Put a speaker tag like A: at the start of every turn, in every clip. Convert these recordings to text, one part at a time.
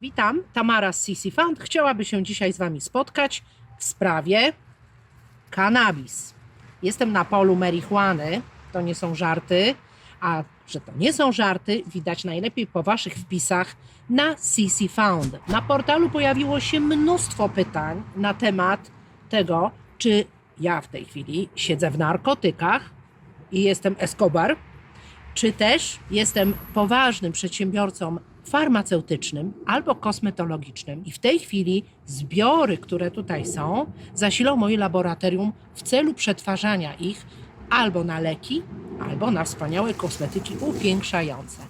A: Witam, Tamara z CC Fund. Chciałaby się dzisiaj z Wami spotkać w sprawie cannabis. Jestem na polu marihuany, to nie są żarty, a że to nie są żarty, widać najlepiej po Waszych wpisach na CC Found. Na portalu pojawiło się mnóstwo pytań na temat tego, czy ja w tej chwili siedzę w narkotykach i jestem Escobar, czy też jestem poważnym przedsiębiorcą farmaceutycznym albo kosmetologicznym i w tej chwili zbiory, które tutaj są, zasilą moje laboratorium w celu przetwarzania ich albo na leki, albo na wspaniałe kosmetyki upiększające.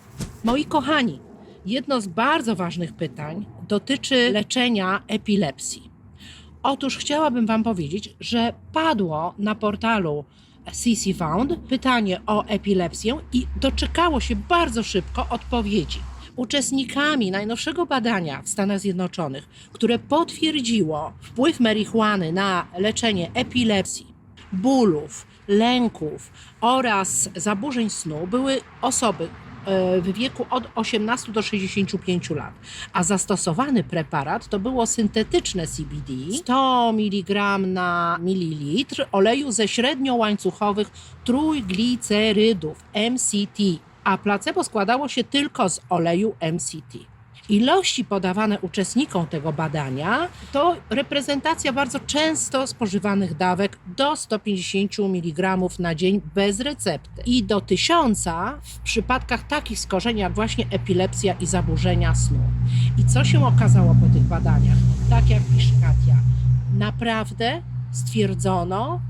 A: Moi kochani, jedno z bardzo ważnych pytań dotyczy leczenia epilepsji. Otóż chciałabym Wam powiedzieć, że padło na portalu CC Found pytanie o epilepsję i doczekało się bardzo szybko odpowiedzi. Uczestnikami najnowszego badania w Stanach Zjednoczonych, które potwierdziło wpływ marihuany na leczenie epilepsji, bólów, lęków oraz zaburzeń snu, były osoby e, w wieku od 18 do 65 lat, a zastosowany preparat to było syntetyczne CBD 100 mg na mililitr oleju ze średniołańcuchowych trójglicerydów MCT, a placebo składało się tylko z oleju MCT. Ilości podawane uczestnikom tego badania to reprezentacja bardzo często spożywanych dawek do 150 mg na dzień bez recepty i do 1000 w przypadkach takich skorzeń jak właśnie epilepsja i zaburzenia snu. I co się okazało po tych badaniach? Tak jak pisze Katia, naprawdę stwierdzono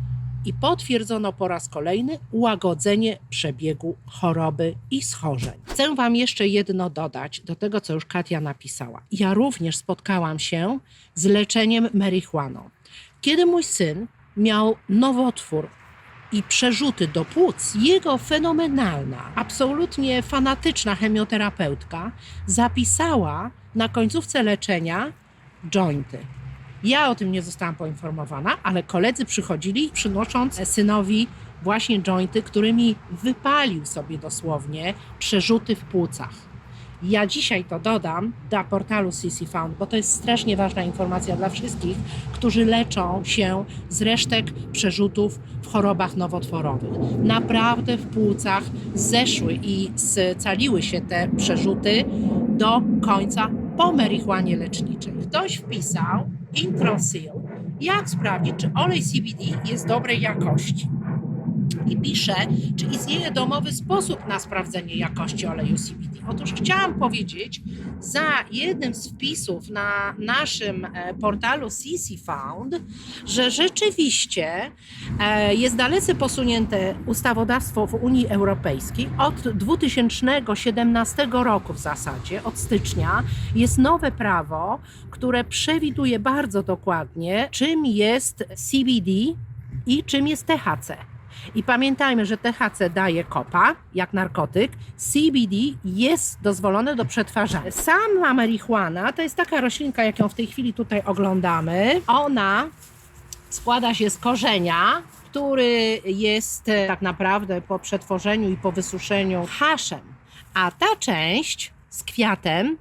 A: i potwierdzono po raz kolejny ułagodzenie przebiegu choroby i schorzeń. Chcę Wam jeszcze jedno dodać do tego, co już Katia napisała. Ja również spotkałam się z leczeniem marihuaną. Kiedy mój syn miał nowotwór i przerzuty do płuc, jego fenomenalna, absolutnie fanatyczna chemioterapeutka zapisała na końcówce leczenia jointy. Ja o tym nie zostałam poinformowana, ale koledzy przychodzili, przynosząc synowi właśnie jointy, którymi wypalił sobie dosłownie przerzuty w płucach. Ja dzisiaj to dodam do portalu CC Found, bo to jest strasznie ważna informacja dla wszystkich, którzy leczą się z resztek przerzutów w chorobach nowotworowych. Naprawdę w płucach zeszły i scaliły się te przerzuty do końca po marihuanie leczniczej. Ktoś wpisał IntroSeal, jak sprawdzić, czy olej CBD jest dobrej jakości. I pisze, czy istnieje domowy sposób na sprawdzenie jakości oleju CBD. Otóż chciałam powiedzieć, za jednym z wpisów na naszym e, portalu CC Found, że rzeczywiście e, jest dalece posunięte ustawodawstwo w Unii Europejskiej. Od 2017 roku w zasadzie, od stycznia, jest nowe prawo, które przewiduje bardzo dokładnie, czym jest CBD i czym jest THC. I pamiętajmy, że THC daje kopa, jak narkotyk. CBD jest dozwolone do przetwarzania. Sama marihuana to jest taka roślinka, jaką w tej chwili tutaj oglądamy. Ona składa się z korzenia, który jest e, tak naprawdę po przetworzeniu i po wysuszeniu haszem. A ta część z kwiatem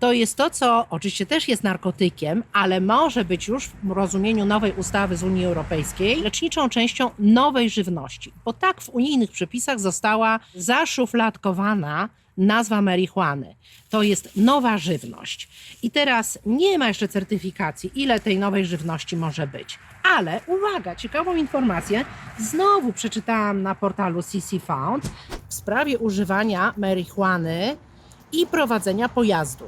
A: to jest to, co oczywiście też jest narkotykiem, ale może być już w rozumieniu nowej ustawy z Unii Europejskiej leczniczą częścią nowej żywności. Bo tak w unijnych przepisach została zaszufladkowana nazwa marihuany. To jest nowa żywność. I teraz nie ma jeszcze certyfikacji, ile tej nowej żywności może być. Ale uwaga, ciekawą informację znowu przeczytałam na portalu CC Found w sprawie używania marihuany i prowadzenia pojazdu.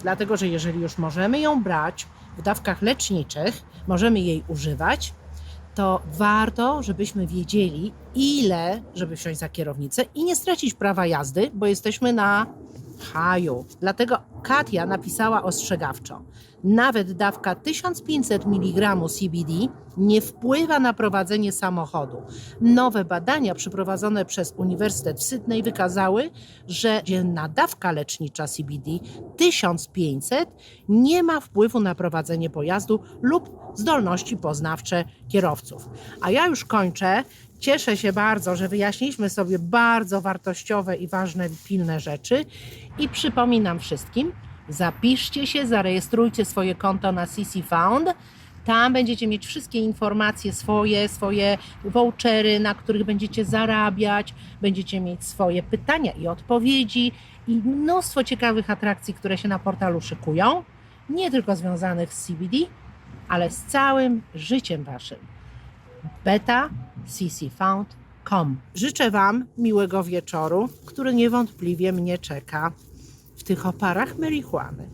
A: Dlatego, że jeżeli już możemy ją brać w dawkach leczniczych, możemy jej używać, to warto, żebyśmy wiedzieli, ile, żeby wsiąść za kierownicę i nie stracić prawa jazdy, bo jesteśmy na haju. Dlatego Katia napisała ostrzegawczo. Nawet dawka 1500 mg CBD nie wpływa na prowadzenie samochodu. Nowe badania przeprowadzone przez Uniwersytet w Sydney wykazały, że dzienna dawka lecznicza CBD 1500 nie ma wpływu na prowadzenie pojazdu lub zdolności poznawcze kierowców. A ja już kończę. Cieszę się bardzo, że wyjaśniliśmy sobie bardzo wartościowe i ważne, pilne rzeczy. I przypominam wszystkim, Zapiszcie się, zarejestrujcie swoje konto na CC Found. Tam będziecie mieć wszystkie informacje swoje, swoje vouchery, na których będziecie zarabiać, będziecie mieć swoje pytania i odpowiedzi i mnóstwo ciekawych atrakcji, które się na portalu szykują, nie tylko związanych z CBD, ale z całym życiem waszym. Beta ccfound.com. Życzę Wam miłego wieczoru, który niewątpliwie mnie czeka tych oparach marihuany.